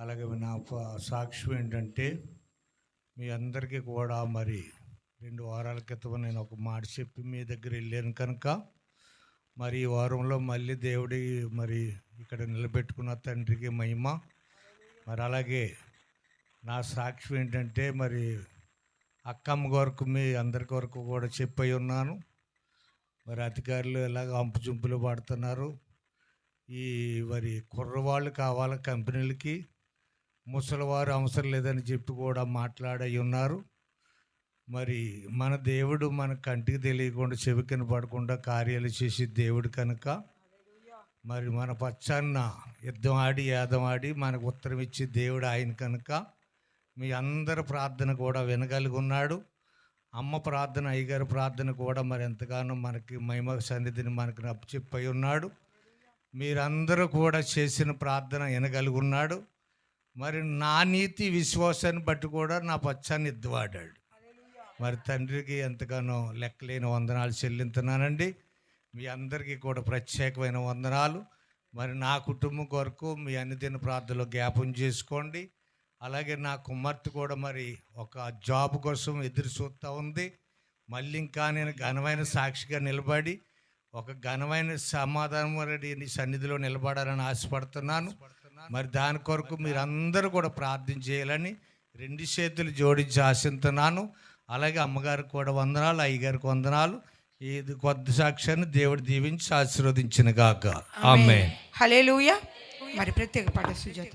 అలాగే నా సాక్ష్యం ఏంటంటే మీ అందరికీ కూడా మరి రెండు వారాల క్రితం నేను ఒక మాట చెప్పి మీ దగ్గర వెళ్ళాను కనుక మరి ఈ వారంలో మళ్ళీ దేవుడి మరి ఇక్కడ నిలబెట్టుకున్న తండ్రికి మహిమ. మరి అలాగే నా సాక్ష్యం ఏంటంటే మరి అక్కమ్మ వరకు మీ అందరి వరకు కూడా చెప్పి ఉన్నాను. మరి అధికారులు ఎలాగ అంపుచుంపులు పడుతున్నారు ఈ మరి కుర్రవాళ్ళు కావాలి కంపెనీలకి ముసలివారు అవసరం లేదని చెప్పి కూడా మాట్లాడి ఉన్నారు. మరి మన దేవుడు మన కంటికి తెలియకుండా చెవికిన పడకుండా కార్యాలు చేసి దేవుడు కనుక మరి మన పచ్చాన్న యుద్ధం ఆడి యాదం ఆడి మనకు ఉత్తరం ఇచ్చి దేవుడు ఆయన కనుక మీ అందరి ప్రార్థన కూడా వినగలిగి ఉన్నాడు అమ్మ ప్రార్థన అయ్యగారి ప్రార్థన కూడా మరి ఎంతగానో మనకి మహిమ సన్నిధిని మనకు నప్పచెప్పై ఉన్నాడు. మీరందరూ కూడా చేసిన ప్రార్థన వినగలిగి ఉన్నాడు మరి నా నీతి విశ్వాసాన్ని బట్టి కూడా నా పచ్చాన్ని ఎద్దువాడాడు. మరి తండ్రికి ఎంతగానో లెక్కలేని వందనాలు చెల్లింతున్నానండి. మీ అందరికీ కూడా ప్రత్యేకమైన వందనాలు. మరి నా కుటుంబం కొరకు మీ అన్నిదిన ప్రార్థనలో జ్ఞాపం చేసుకోండి. అలాగే నా కుమార్తె కూడా మరి ఒక జాబ్ కోసం ఎదురు చూస్తూ ఉంది. మళ్ళీ ఇంకా నేను ఘనమైన సాక్షిగా నిలబడి ఒక ఘనమైన సమాధానం మరి నీ సన్నిధిలో నిలబడాలని ఆశపడుతున్నాను. మరి దాని కొరకు మీరందరూ కూడా ప్రార్థన చేయాలని రెండు చేతులు జోడించి ఆశిస్తున్నాను అలాగే అమ్మగారికి కూడా వందనాలు అయ్యగారికి వందనాలు. ఇది కొద్ది సాక్ష్యాన్ని దేవుడు దీవించి ఆశీర్వదించిన గాక. ఆమె హలేలుయ మరి ప్రత్యేక పాట సుజాత.